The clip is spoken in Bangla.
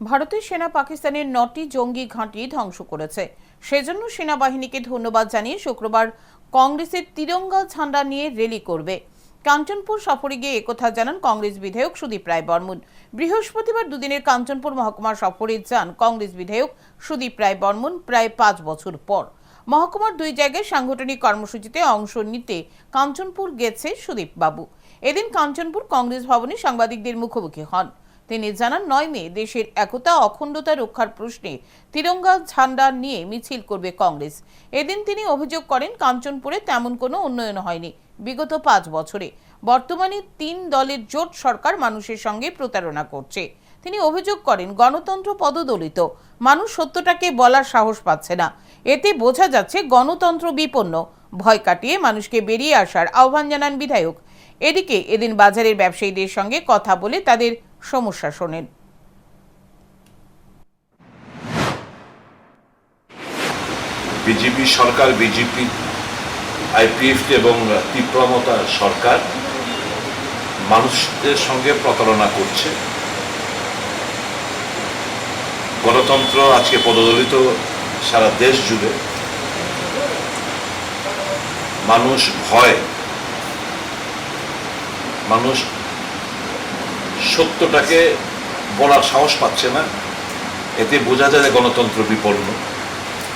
ভারতের সেনা পাকিস্তানের নটি জঙ্গি ঘাঁটি ধ্বংস করেছে। সেজন্য সেনাবাহিনীকে ধন্যবাদ জানিয়ে শুক্রবার কংগ্রেসের তিরঙ্গা ঝান্ডা নিয়ে র্যালি করবে। কাঞ্চনপুর সফরে গিয়ে একথা জানান কংগ্রেস বিধায়ক সুদীপ রায় বর্মন। বৃহস্পতিবার দুদিনের কাঞ্চনপুর মহকুমা সফরে যান কংগ্রেস বিধায়ক সুদীপ রায় বর্মন প্রায় পাঁচ বছর পর। মহকুমার দুই জায়গায় সাংগঠনিক কর্মসূচিতে অংশ নিতে কাঞ্চনপুর গেছে সুদীপ বাবু। এদিন কাঞ্চনপুর কংগ্রেস ভবনে সাংবাদিকদের মুখোমুখি হন। তিনি জানান, নয় মে দেশের একতা, অখণ্ডতা রক্ষার প্রশ্নে তিরঙ্গা ঝান্ডা নিয়ে মিছিল করবে কংগ্রেস। এদিন তিনি অভিযোগ করেন, কাঞ্চনপুরে তেমন কোনো উন্নয়ন হয়নি। বিগত পাঁচ বছরে বর্তমানে তিন দলের জোট সরকার মানুষের সঙ্গে প্রতারণা করছে। তিনি অভিযোগ করেন, গণতন্ত্র পদদলিত, মানুষ সত্যটাকে বলার সাহস পাচ্ছে না। এতে বোঝা যাচ্ছে, গণতন্ত্র বিপন্ন, ভয় কাটিয়ে মানুষকে বেরিয়ে আসার আহ্বান জানান বিধায়ক। এদিকে এদিন বাজারের ব্যবসায়ীদের সঙ্গে কথা বলে তাদের সমস্যা, শোনেন। বিজেপি সরকার, বিজেপি, আইপিএফ এবং তীব্রমতা সরকার মানুষদের সঙ্গে প্রতারণা করছে। গণতন্ত্র আজকে পদদলিত সারা দেশ জুড়ে। মানুষ ভয়। মানুষ সত্যটাকে বলার সাহস পাচ্ছে না। এতে বোঝা যায় গণতন্ত্র বিপন্ন।